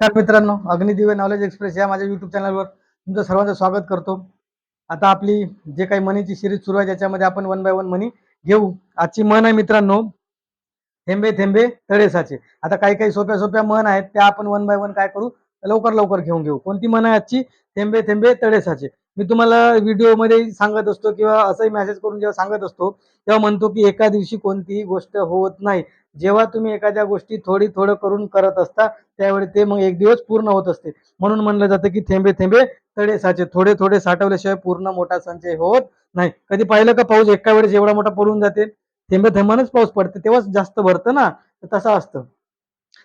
नमस्कार मित्रांनो अग्निदिव्य knowledge express या माझ्या युट्यूब चॅनलवर तुमचं सर्वांचं स्वागत करतो. आता आपली जे काही मनीची सिरीज सुरू आहे ज्याच्यामध्ये आपण वन बाय वन मनी घेऊ. आजची मन आहे मित्रांनो थेंबे थेंबे तळेसाचे. आता काही काही सोप्या सोप्या मन आहेत त्या आपण वन बाय वन काय करू लवकर लवकर घेऊन घेऊ. कोणती मन आहे आजची? थेंबे थेंबे तळेसाचे. मी तुम्हाला व्हिडिओमध्ये सांगत असतो किंवा असंही मेसेज करून जेव्हा सांगत असतो तेव्हा म्हणतो की एका दिवशी कोणतीही गोष्ट होत नाही. जेव्हा तुम्ही एखाद्या गोष्टी थोडी थोडं करून करत असता त्यावेळी ते मग एक दिवस पूर्ण होत असते. म्हणून म्हणलं जातं की थेंबे थेंबे तडे साचे थोडे थोडे साठवल्याशिवाय पूर्ण मोठा संचय होत नाही. कधी पाहिलं का पाऊस एका वेळेस एवढा मोठा पडून जाते? थेंबे थेंबानच पाऊस पडते तेव्हाच जास्त भरतं ना? तसं असतं.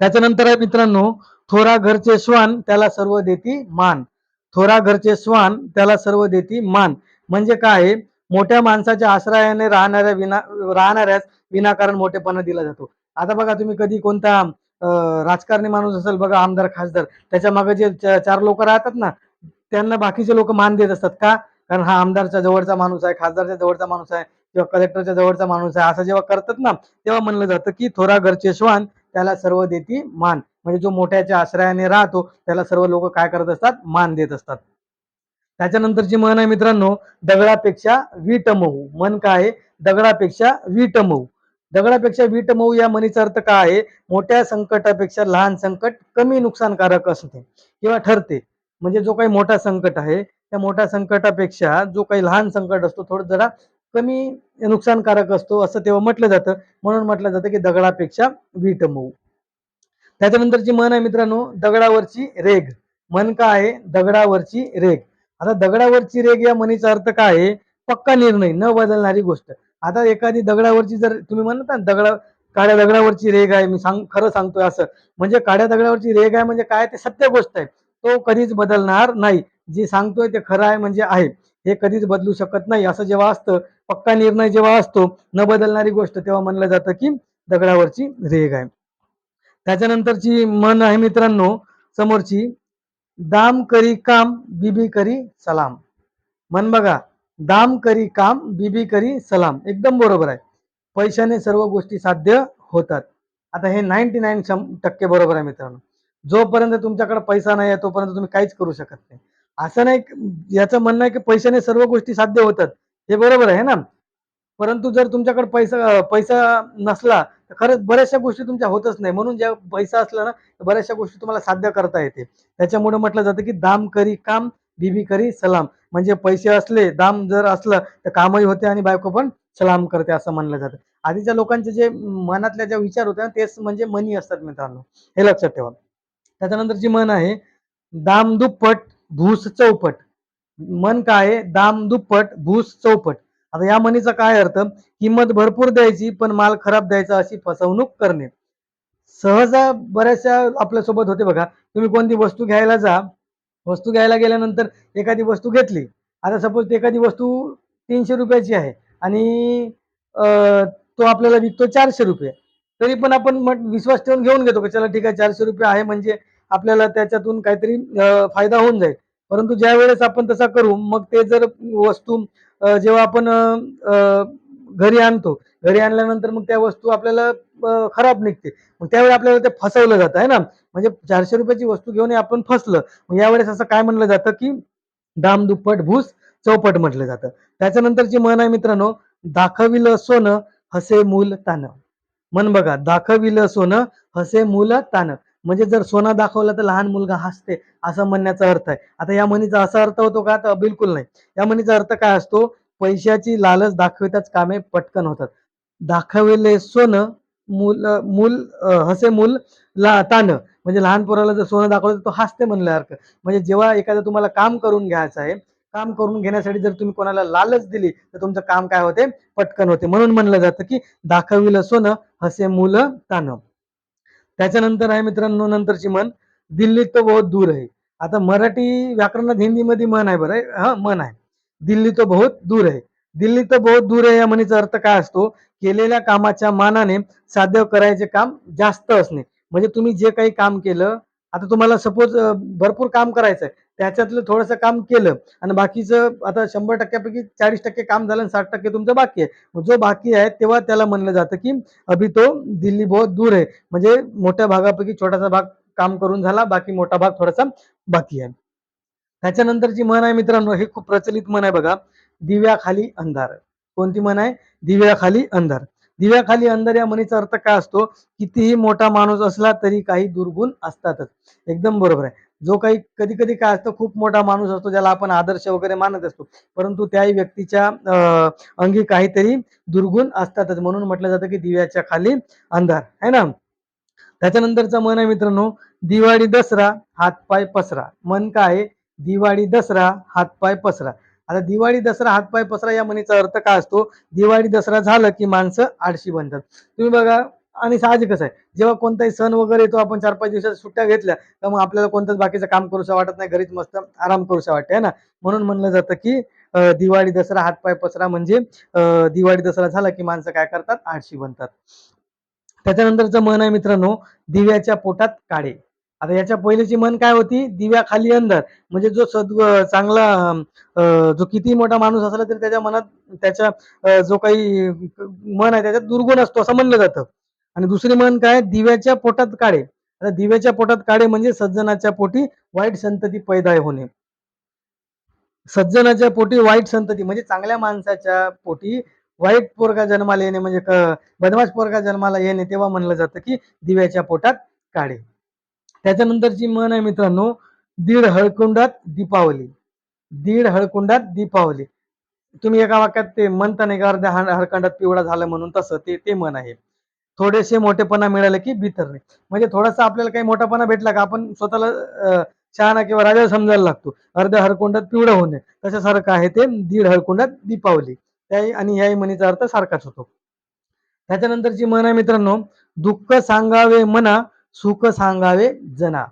त्याच्यानंतर आहे मित्रांनो थोरा घरचे श्वान त्याला सर्व देती मान. थोरा घरचे श्वान त्याला सर्व देती मान. म्हणजे काय आहे? मोठ्या माणसाच्या आश्रयाने राहणाऱ्या विना राहणाऱ्यास विनाकारण मोठेपणा दिला जातो. आता बघा तुम्ही कधी कोणता राजकारणी माणूस असेल बघा आमदार खासदार त्याच्यामागे जे चार लोक राहतात ना त्यांना बाकीचे लोक मान देत असतात का? कारण हा आमदारच्या जवळचा माणूस आहे खासदारच्या जवळचा माणूस आहे किंवा कलेक्टरच्या जवळचा माणूस आहे असं जेव्हा करतात ना तेव्हा म्हणलं जातं की थोरा घरचे श्वान त्याला सर्व देती मान. म्हणजे जो मोठ्याच्या आश्रयाने राहतो त्याला सर्व लोक काय करत असतात? मान देत असतात. त्याच्यानंतरची मन आहे मित्रांनो दगडापेक्षा वीट मऊ. मन काय आहे? दगडापेक्षा वीट मऊ. दगडापेक्षा वीट मऊ या म्हणीचा अर्थ काय आहे? मोठ्या संकटापेक्षा लहान संकट कमी नुकसानकारक असते किंवा ठरते. म्हणजे जो काही मोठा संकट आहे त्या मोठ्या संकटापेक्षा जो काही लहान संकट असतो थोडं जरा कमी नुकसानकारक असतो असं तेव्हा म्हटलं जातं. म्हणून म्हटलं जातं की दगडापेक्षा वीट मऊ. त्याच्यानंतरची मन आहे मित्रांनो दगडावरची रेग मन काय आहे? दगडावरची रेग आता दगडावरची रेग या म्हणीचा अर्थ काय आहे? पक्का निर्णय न बदलणारी गोष्ट. आता एखादी दगडावरची जर तुम्ही म्हणता ना दगडा काळ्या दगडावरची रेग आहे मी सांग खरं सांगतोय असं. म्हणजे काळ्या दगडावरची रेग आहे म्हणजे काय? ते सत्य गोष्ट आहे. तो कधीच बदलणार नाही. जे सांगतोय ते खरं आहे म्हणजे आहे. हे कधीच बदलू शकत नाही. असं जेव्हा असतं पक्का निर्णय जेव्हा असतो न बदलणारी गोष्ट तेव्हा म्हणलं जातं की दगडावरची रेग आहे. त्याच्यानंतरची मन आहे मित्रांनो समोरची. दाम करी काम बीबी करी सलाम. मन बघा दाम करी काम बीबी करी सलाम. एकदम बरोबर आहे. पैशाने सर्व गोष्टी साध्य होतात. आता हे नाईन्टी नाईन टक्के बरोबर आहे मित्रांनो. जोपर्यंत तुमच्याकडे पैसा नाही आहे तोपर्यंत तुम्ही काहीच करू शकत नाही. असं नाही याचं म्हणणं आहे की पैशाने सर्व गोष्टी साध्य होतात. हे बरोबर आहे ना? परंतु जर तुमच्याकडे पैसा पैसा नसला खरंच बऱ्याचशा गोष्टी तुमच्या होतच नाही. म्हणून ज्या पैसा असला ना बऱ्याचशा गोष्टी तुम्हाला साध्य करता येते. त्याच्यामुळे म्हटलं जातं की दाम करी काम बीबी करी सलाम. म्हणजे पैसे असले दाम जर असलं तर कामही होते आणि बायको पण सलाम करते असं म्हणलं जातं. आधीच्या लोकांचे जे मनातल्या ज्या विचार होते ना तेच म्हणजे मनी असतात मित्रांनो. हे लक्षात ठेवा. त्याच्यानंतर जी मन आहे दाम दुप्पट भूस चौपट. मन काय आहे? दाम दुप्पट भूस चौपट. आता या मनीचा काय अर्थ? किंमत भरपूर द्यायची पण माल खराब द्यायचा अशी फसवणूक करणे. सहजा बऱ्याचशा आपल्यासोबत होते बघा. तुम्ही कोणती वस्तू घ्यायला जा. वस्तू घ्यायला गेल्यानंतर एखादी वस्तू घेतली. आता सपोज एखादी वस्तू तीनशे रुपयाची आहे आणि तो आपल्याला विकतो चारशे रुपये. तरी पण आपण मग विश्वास ठेवून घेऊन घेतो की चला ठीक आहे चारशे रुपये आहे म्हणजे आपल्याला त्याच्यातून काहीतरी फायदा होऊन जाईल. परंतु ज्या वेळेस आपण तसा करू मग ते जर वस्तू जेव्हा आपण घरी आणतो घरी आणल्यानंतर मग त्या वस्तू आपल्याला खराब निघते. मग त्यावेळी आपल्याला ते फसवलं जातं आहे ना? म्हणजे चारशे रुपयाची वस्तू घेऊन आपण फसलं मग यावेळेस असं काय म्हणलं जातं की दाम दुप्पट भूस चौपट म्हटलं जातं. त्याच्यानंतरची मन आहे मित्रांनो दाखविलं सोनं हसे मूल तान मन बघा दाखविलं सोनं हसे मूल तान म्हणजे जर सोनं दाखवलं तर लहान मुलगा हसते असं म्हणण्याचा अर्थ आहे. आता या म्हणीचा असा अर्थ होतो का? तर बिलकुल नाही. या म्हणीचा अर्थ काय असतो? पैशाची लालच दाखविताच कामे पटकन होतात. दाखविले सोनं मूल मूल हसे मूल ला तान. म्हणजे लहान पोराला जर सोनं दाखवलं तर तो हसते म्हणल्यासारखं म्हणजे जेव्हा एखादं तुम्हाला काम करून घ्यायचं आहे काम करून घेण्यासाठी जर तुम्ही कोणाला लालच दिली तर तुमचं काम काय होते? पटकन होते. म्हणून म्हणलं जातं की दाखविलं सोनं हसे मुलं तान. त्याच्यानंतर आहे मित्रांनो नंतरची मन दिल्ली तो बहुत दूर आहे. आता मराठी व्याकरणात हिंदीमध्ये मन आहे बरं हा मन आहे. दिल्ली तो बहुत दूर आहे. दिल्ली तर बहुत दूर आहे या म्हणीचा अर्थ काय असतो? केलेल्या कामाच्या मानाने साध्य करायचे काम जास्त असणे. म्हणजे तुम्ही जे काही काम केलं आता तुम्हाला सपोज भरपूर काम करायचं आहे त्याच्यातलं थोडंसं काम केलं. आणि बाकीचं आता शंभर टक्क्यापैकी चाळीस टक्के काम झालं आणि साठ टक्के तुमचं बाकी आहे. जो बाकी आहे तेव्हा त्याला म्हणलं जातं की अभि तो दिल्ली बहुत दूर आहे. म्हणजे मोठ्या भागापैकी छोटासा भाग काम करून झाला बाकी मोठा भाग थोडासा बाकी आहे. त्याच्यानंतरची म्हण आहे मित्रांनो हे खूप प्रचलित म्हण आहे बघा. दिव्याखाली अंधार. कोणती म्हण आहे? दिव्याखाली अंधार. दिव्याखाली अंधार या म्हणीचा अर्थ काय असतो? कितीही मोठा माणूस असला तरी काही दुर्गुण असतातच. एकदम बरोबर आहे. जो काही कधी कधी काय असतं खूप मोठा माणूस असतो ज्याला आपण आदर्श वगैरे मानत असतो. परंतु त्याही व्यक्तीच्या अं, अंगी काहीतरी दुर्गुण असतातच. म्हणून म्हटलं जातं की दिव्याच्या खाली अंधार. है ना? त्याच्यानंतरचा मन आहे मित्रांनो दिवाळी दसरा हातपाय पसरा. मन काय आहे? दिवाळी दसरा हातपाय पसरा. आता दिवाळी दसरा हातपाय पसरा या म्हणीचा अर्थ काय असतो? दिवाळी दसरा झालं की माणसं आळशी बनतात. तुम्ही बघा आणि साहजिकच आहे. जेव्हा कोणताही सण वगैरे येतो आपण चार पाच दिवसाच्या सुट्ट्या घेतल्या तर मग आपल्याला कोणतंच बाकीचं काम करूशा वाटत नाही. घरीच मस्त आराम करूसा वाटते है ना? म्हणून म्हणलं जातं की दिवाळी दसरा हातपाय पसरा म्हणजे दिवाळी दसरा झाला की माणसं काय करतात? आळशी बनतात. त्याच्यानंतरचं मन आहे मित्रांनो दिव्याच्या पोटात काळे आता याच्या पहिलीची मन काय होती? दिव्याखाली अंधार. म्हणजे जो सद चांगला जो किती मोठा माणूस असला तरी त्याच्या मनात त्याच्या जो काही मन आहे त्याच्यात दुर्गुण असतो असं म्हणलं जातं. आणि दुसरी म्हण काय? दिव्याच्या पोटात काळे आता दिव्याच्या पोटात काळे म्हणजे सज्जनाच्या पोटी वाईट संतती पैदा होणे. सज्जनाच्या पोटी वाईट संतती म्हणजे चांगल्या माणसाच्या पोटी वाईट पोरगा जन्माला येणे म्हणजे बदमाश पोरगा जन्माला येणे तेव्हा म्हणलं जातं की दिव्याच्या पोटात काळे त्याच्यानंतरची म्हण आहे मित्रांनो दीड हळकुंडात दीपावली. दीड हळकुंडात दीपावली. तुम्ही एका वाक्यात ते म्हणता नाही का अर्ध्या हळ- पिवळा झालं म्हणून तसं ते ते म्हण आहे. थोडेसे मोठेपणा मिळाले की बिथरणे म्हणजे थोडासा आपल्याला काही मोठापणा भेटला का आपण स्वतःला शहाणा किंवा राजा समजायला लागतो. अर्ध्या हळकुंडात पिवळं होणे. तशासारखं आहे ते दीड हळकुंडात दीपावली. त्याही आणि याही म्हणीचा अर्थ सारखाच होतो. त्याच्यानंतरची म्हण आहे मित्रांनो दुःख सांगावे मना सुख सांगावे जना.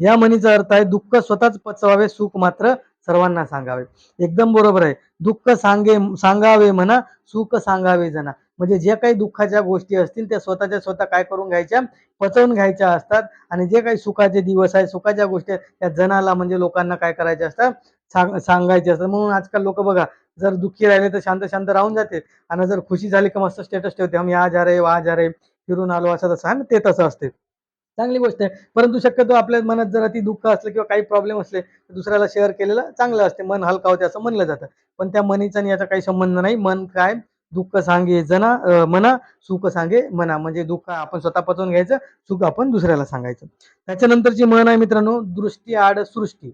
या म्हणीचा अर्थ आहे दुःख स्वतःच पचवावे सुख मात्र सर्वांना सांगावे. एकदम बरोबर आहे. दुःख सांगे सांगावे म्हणा सुख सांगावे जना. म्हणजे जे काही दुःखाच्या गोष्टी असतील त्या स्वतःच्या स्वतः काय करून घ्यायच्या? पचवून घ्यायच्या असतात. आणि जे काही सुखाचे दिवस आहे सुखाच्या गोष्टी आहेत, त्या जनाला म्हणजे लोकांना काय करायचे असतात? सांग सांगायचे असतात. म्हणून आजकाल लोक बघा जर दुःखी राहिले तर शांत शांत राहून जाते आणि जर खुशी झाली की मस्त स्टेटस ठेवते. हम या जा रे वहा जा रे फिरून आलो असं तसं. आणि ते तसं असते. चांगली गोष्ट आहे. परंतु शक्यतो आपल्या मनात जर अति दुःख असलं किंवा काही प्रॉब्लेम असले तर दुसऱ्याला शेअर केलेलं चांगलं असते. मन हलका होते असं म्हणलं जातं. पण त्या मनीचा आणि याचा काही संबंध नाही. मन काय? दुःख सांगे जना मना सुख सांगे मना. म्हणजे दुःख आपण स्वतः पचवून घ्यायचं सुख आपण दुसऱ्याला सांगायचं. त्याच्यानंतरची म्हण आहे मित्रांनो दृष्टी आड सृष्टी.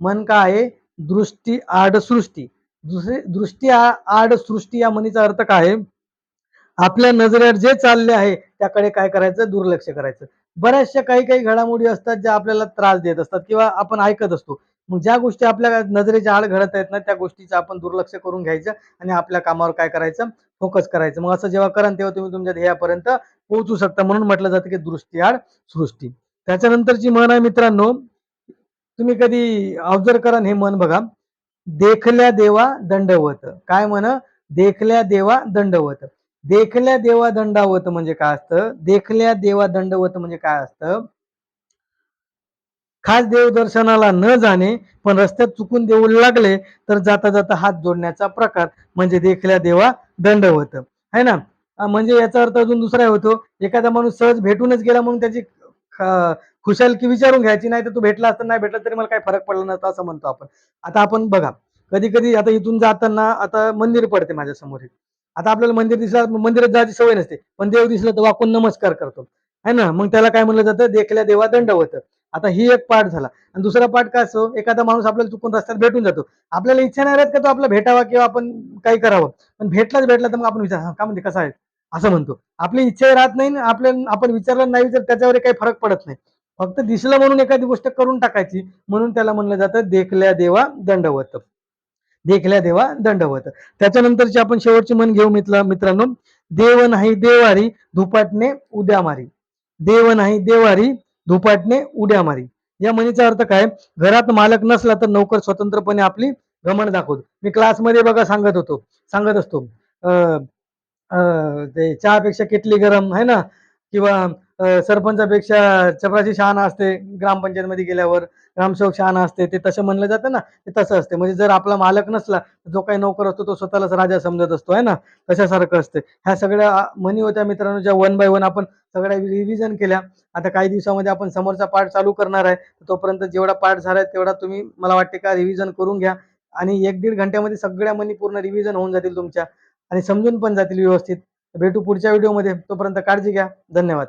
मन काय आहे? दृष्टी आड सृष्टी. दुसरी दृष्टी आड सृष्टी या मनीचा अर्थ काय आहे? आपल्या नजरेत जे चालले आहे त्याकडे काय करायचं? दुर्लक्ष करायचं. बऱ्याचशा काही काही घडामोडी असतात ज्या आपल्याला त्रास देत असतात किंवा आपण ऐकत असतो. मग ज्या गोष्टी आपल्या नजरेच्या आड घडत आहेत ना त्या गोष्टीचं आपण दुर्लक्ष करून घ्यायचं आणि आपल्या कामावर काय करायचं? फोकस करायचं. मग असं जेव्हा कराल तेव्हा तुम्ही तुमच्या ध्येयापर्यंत पोहोचू शकता म्हणून म्हटलं जातं की दृष्टी आड सृष्टी. त्याच्यानंतरची म्हण आहे मित्रांनो तुम्ही कधी ऑब्झर्व करा हे मन बघा. देखल्या देवा दंडवत. काय म्हण? देखल्या देवा दंडवत. देखल्या देवा दंडावत म्हणजे काय असतं? देखल्या देवा दंडवत म्हणजे काय असतं? खास देव दर्शनाला न जाणे पण रस्त्यात चुकून देऊ लागले तर जाता जाता हात जोडण्याचा प्रकार म्हणजे देखल्या देवा दंड होत है ना? म्हणजे याचा अर्थ अजून दुसरा होतो एखादा माणूस सहज भेटूनच गेला म्हणून त्याची खुशालकी विचारून घ्यायची नाही तर तू भेटला असता नाही भेटला तरी मला काही फरक पडला नसता असं म्हणतो आपण. आता आपण बघा कधी कधी आता इथून जाताना आता मंदिर पडते माझ्यासमोर आता आपल्याला मंदिर दिसलं मंदिरात जायची सवय नसते पण देव दिसलं तर वाकून नमस्कार करतो. है ना? मग त्याला काय म्हणलं जातं? देखल्या देवा दंड होतं आता ही एक पाठ झाला. आणि दुसरा पाठ काय असतो? एखादा माणूस आपल्याला चुकून रस्त्यात भेटून जातो. आपल्याला इच्छा नाही राहत का तो आपला भेटावा किंवा आपण काही करावं. पण भेटलाच भेटला तर मग आपण विचार का म्हणजे कसा आहे? असं म्हणतो. आपली इच्छा राहत नाही आपल्या आपण विचारलं नाही विचार त्याच्यावर काही फरक पडत नाही. फक्त दिसलं म्हणून एखादी गोष्ट करून टाकायची. म्हणून त्याला म्हणलं जातं देखल्या देवा दंडवत. देखल्या देवा दंडवत. त्याच्यानंतरची आपण शेवटची मन घेऊ मित्र मित्रांनो. देव नाही देवारी धुपाटणे उद्या मारी. देव नाही देवारी धुपाटणे उड्या मारी. या म्हणीचा अर्थ काय? घरात मालक नसला तर नोकर स्वतंत्रपणे आपली घमंड दाखवतो. मी क्लासमध्ये बघा सांगत होतो. सांगत असतो. अं, अं, ते चहापेक्षा किटली गरम आहे ना? किंवा सरपंचापेक्षा चपराची शहाणा असते ग्रामपंचायतमध्ये गेल्यावर ग्रामसेवक शहाणा असते ते तसं म्हणलं जातं ना ते तसं असते. म्हणजे जर आपला मालक नसला तर जो काही नोकर असतो तो स्वतःलाच राजा समजत असतो आहे ना? तशासारखं असते. ह्या सगळ्या म्हणी होत्या मित्रांनो ज्या वन बाय वन आपण सगळ्या रिव्हिजन केल्या. आता काही दिवसामध्ये आपण समोरचा पार्ट चालू करणार आहे तोपर्यंत जेवढा पार्ट आहे तेवढा तुम्ही मला वाटते का रिव्हिजन करून घ्या. आणि एक दीड घंट्यामध्ये सगळ्या म्हणी पूर्ण रिव्हिजन होऊन जातील तुमच्या. आणि समजून पण जातील व्यवस्थित. भेटू पुढच्या व्हिडिओमध्ये तोपर्यंत काळजी घ्या. धन्यवाद.